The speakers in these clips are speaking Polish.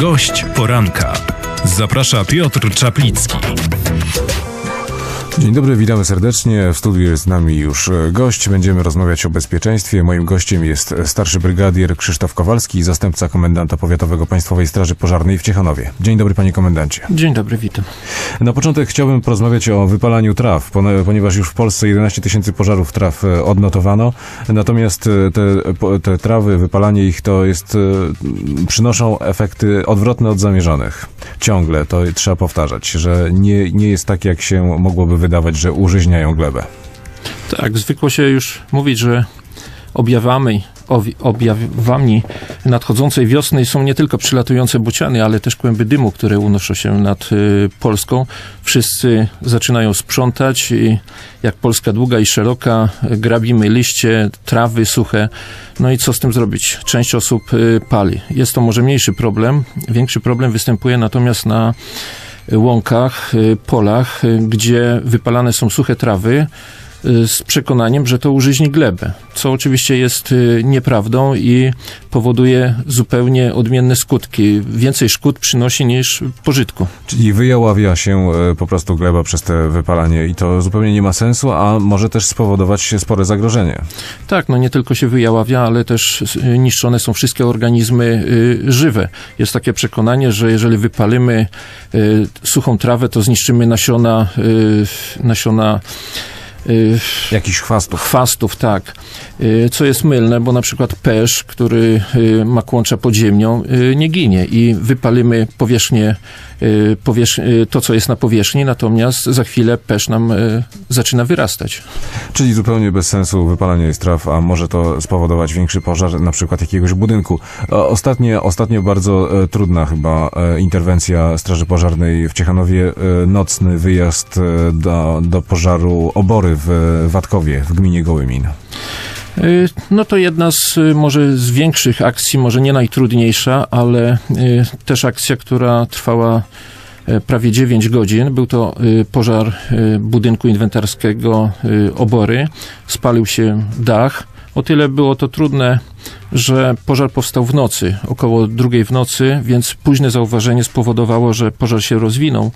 Gość poranka. Zaprasza Piotr Czaplicki. Dzień dobry, witamy serdecznie. W studiu jest z nami już e, gość. Będziemy rozmawiać o bezpieczeństwie. Moim gościem jest starszy brygadier Krzysztof Kowalski, zastępca komendanta powiatowego Państwowej Straży Pożarnej w Ciechanowie. Dzień dobry, panie komendancie. Dzień dobry, witam. Na początek chciałbym porozmawiać o wypalaniu traw, ponieważ już w Polsce 11 tysięcy pożarów traw e, odnotowano. Natomiast e, te, te trawy, wypalanie ich to jest, e, przynoszą efekty odwrotne od zamierzonych. Ciągle to trzeba powtarzać, że nie, nie jest tak, jak się mogłoby wydawać, że użyźniają glebę. Tak, zwykło się już mówić, że objawami, objawami nadchodzącej wiosny są nie tylko przylatujące bociany, ale też kłęby dymu, które unoszą się nad y, Polską. Wszyscy zaczynają sprzątać i jak Polska długa i szeroka, grabimy liście, trawy suche. No i co z tym zrobić? Część osób y, pali. Jest to może mniejszy problem. Większy problem występuje natomiast na łąkach, y, polach, y, gdzie wypalane są suche trawy z przekonaniem, że to użyźni glebę, co oczywiście jest y, nieprawdą i powoduje zupełnie odmienne skutki. Więcej szkód przynosi niż pożytku. Czyli wyjaławia się e, po prostu gleba przez te wypalanie i to zupełnie nie ma sensu, a może też spowodować spore zagrożenie. Tak, no nie tylko się wyjaławia, ale też y, niszczone są wszystkie organizmy y, żywe. Jest takie przekonanie, że jeżeli wypalimy y, suchą trawę, to zniszczymy nasiona, y, nasiona y, Jakichś chwastów. chwastów, tak. Y, Co jest mylne, bo na przykład pesz, który y, ma kłącza pod ziemią, y, nie ginie i wypalimy powierzchnię, y, powierz- y, to, co jest na powierzchni, natomiast za chwilę pesz nam y, zaczyna wyrastać. Czyli zupełnie bez sensu wypalanie jest traw, a może to spowodować większy pożar na przykład jakiegoś budynku. Ostatnie, ostatnio bardzo e, trudna chyba e, interwencja Straży Pożarnej w Ciechanowie, e, nocny wyjazd do, do pożaru obory w Watkowie w gminie Gołymin. Y, No to jedna z y, może z większych akcji, może nie najtrudniejsza, ale y, też akcja, która trwała prawie 9 godzin. Był to pożar budynku inwentarskiego Obory. Spalił się dach. O tyle było to trudne, że pożar powstał w nocy, około drugiej w nocy, więc późne zauważenie spowodowało, że pożar się rozwinął.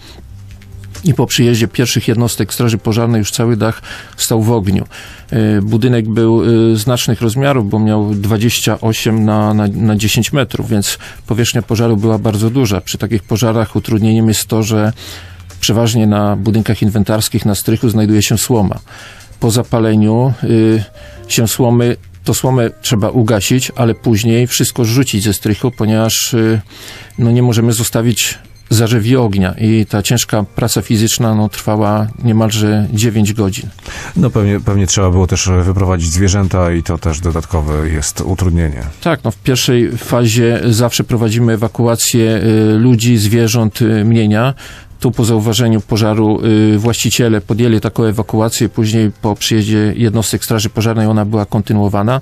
I po przyjeździe pierwszych jednostek Straży Pożarnej już cały dach stał w ogniu. E, Budynek był e, znacznych rozmiarów, bo miał 28 na, na, na 10 metrów, więc powierzchnia pożaru była bardzo duża. Przy takich pożarach utrudnieniem jest to, że przeważnie na budynkach inwentarskich na strychu znajduje się słoma. Po zapaleniu y, się słomy, to słomę trzeba ugasić, ale później wszystko rzucić ze strychu, ponieważ y, no nie możemy zostawić zarzewi ognia i ta ciężka praca fizyczna no, trwała niemalże 9 godzin. No pewnie, pewnie trzeba było też wyprowadzić zwierzęta i to też dodatkowe jest utrudnienie. Tak, no w pierwszej fazie zawsze prowadzimy ewakuację y, ludzi, zwierząt, y, mienia. Tu po zauważeniu pożaru y, właściciele podjęli taką ewakuację, później po przyjeździe jednostek Straży Pożarnej ona była kontynuowana.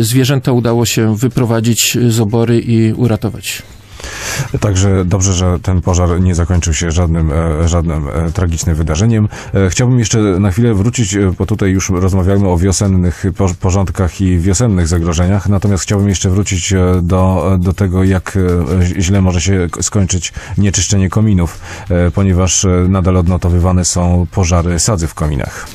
Zwierzęta udało się wyprowadzić z obory i uratować. Także dobrze, że ten pożar nie zakończył się żadnym, e, żadnym e, tragicznym wydarzeniem. E, Chciałbym jeszcze na chwilę wrócić, bo tutaj już rozmawiamy o wiosennych por- porządkach i wiosennych zagrożeniach, natomiast chciałbym jeszcze wrócić do, do tego, jak źle może się skończyć nieczyszczenie kominów, ponieważ nadal odnotowywane są pożary sadzy w kominach.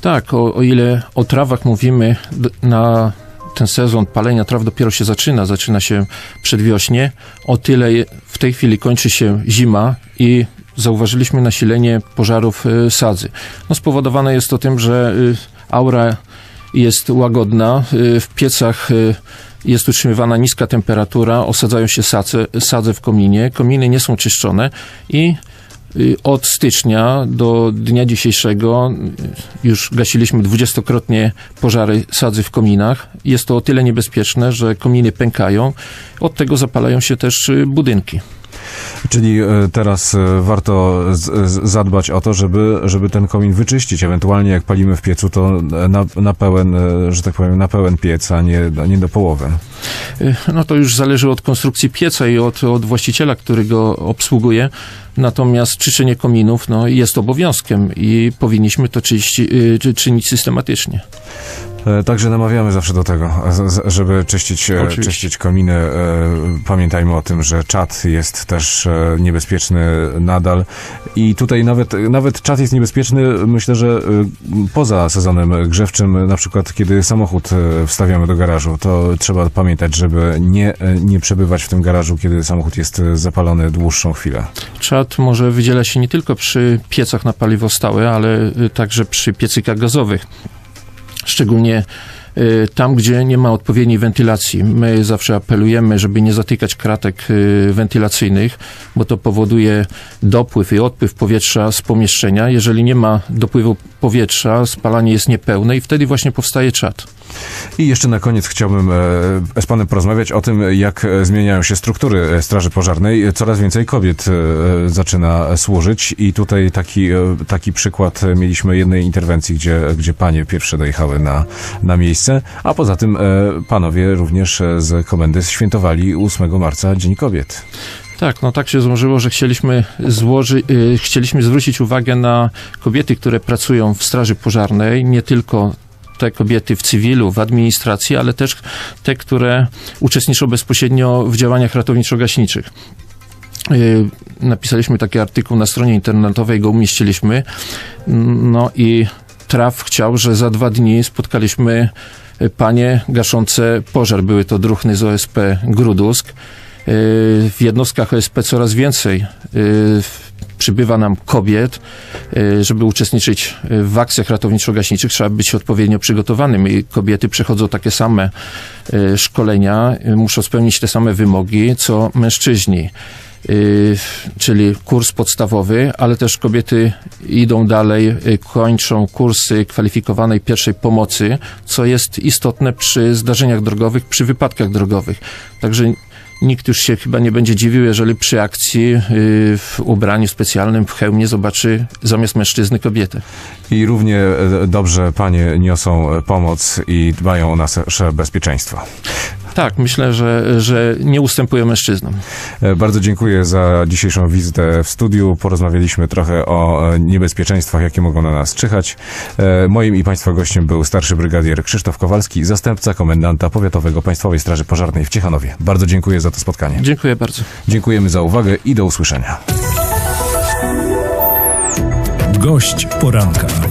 Tak, o, o ile o trawach mówimy na ten sezon palenia traw dopiero się zaczyna, zaczyna się przedwiośnie, o tyle w tej chwili kończy się zima i zauważyliśmy nasilenie pożarów y, sadzy. No spowodowane jest to tym, że y, aura jest łagodna, y, w piecach jest utrzymywana niska temperatura, osadzają się sadze, sadze w kominie, kominy nie są czyszczone i od stycznia do dnia dzisiejszego y, już gasiliśmy dwudziestokrotnie pożary sadzy w kominach. Jest to o tyle niebezpieczne, że kominy pękają. Od tego zapalają się też y, budynki. Czyli e, teraz e, warto zadbać o to, żeby, żeby ten komin wyczyścić. Ewentualnie jak palimy w piecu, to na, na pełen, e, że tak powiem, na pełen piec, a nie, nie do połowy. No to już zależy od konstrukcji pieca i od, od właściciela, który go obsługuje. Natomiast czyszczenie kominów no, jest obowiązkiem i powinniśmy to czyści, czy- czynić systematycznie. E, Także namawiamy zawsze do tego, z- żeby czyścić, e, Oczywiście. czyścić kominy. E, Pamiętajmy o tym, że czat jest też e, niebezpieczny nadal i tutaj nawet, nawet czat jest niebezpieczny, myślę, że e, poza sezonem grzewczym, na przykład kiedy samochód e, wstawiamy do garażu, to trzeba pamiętać, żeby nie, e, nie przebywać w tym garażu, kiedy samochód jest e, zapalony dłuższą chwilę. Czad może wydziela się nie tylko przy piecach na paliwo stałe, ale także przy piecykach gazowych. Szczególnie y, tam, gdzie nie ma odpowiedniej wentylacji. My zawsze apelujemy, żeby nie zatykać kratek y, wentylacyjnych, bo to powoduje dopływ i odpływ powietrza z pomieszczenia. Jeżeli nie ma dopływu powietrza, spalanie jest niepełne i wtedy właśnie powstaje czad. I jeszcze na koniec chciałbym e, z panem porozmawiać o tym, jak e, zmieniają się struktury e, Straży Pożarnej. Coraz więcej kobiet zaczyna służyć i tutaj taki, taki przykład mieliśmy jednej interwencji, gdzie, gdzie panie pierwsze dojechały na, na miejsce, a poza tym panowie również z komendy świętowali 8 marca Dzień Kobiet. Tak, no tak się złożyło, że chcieliśmy, złoży, y, chcieliśmy zwrócić uwagę na kobiety, które pracują w Straży Pożarnej, nie tylko te kobiety w cywilu, w administracji, ale też te, które uczestniczą bezpośrednio w działaniach ratowniczo-gaśniczych. Y, Napisaliśmy taki artykuł na stronie internetowej, go umieściliśmy. No i traf chciał, że za dwa dni spotkaliśmy panie gaszące pożar. Były to druhny z OSP Grudusk. Y, W jednostkach OSP coraz więcej y, przybywa nam kobiet, y, żeby uczestniczyć w akcjach ratowniczo-gaśniczych, trzeba być odpowiednio przygotowanym i kobiety przechodzą takie same szkolenia, muszą spełnić te same wymogi, co mężczyźni. Czyli kurs podstawowy, ale też kobiety idą dalej, kończą kursy kwalifikowanej pierwszej pomocy, co jest istotne przy zdarzeniach drogowych, przy wypadkach drogowych. Także nikt już się chyba nie będzie dziwił, jeżeli przy akcji y, w ubraniu specjalnym, w hełmie zobaczy zamiast mężczyzny kobietę. I równie e, dobrze panie niosą e, pomoc i dbają o nasze bezpieczeństwo. Tak, myślę, że, że nie ustępują mężczyznom. E, Bardzo dziękuję za dzisiejszą wizytę w studiu. Porozmawialiśmy trochę o e, niebezpieczeństwach, jakie mogą na nas czyhać. E, Moim i Państwa gościem był starszy brygadier Krzysztof Kowalski, zastępca komendanta powiatowego Państwowej Straży Pożarnej w Ciechanowie. Bardzo dziękuję za to spotkanie. Dziękuję bardzo. Dziękujemy za uwagę i do usłyszenia. Gość poranka.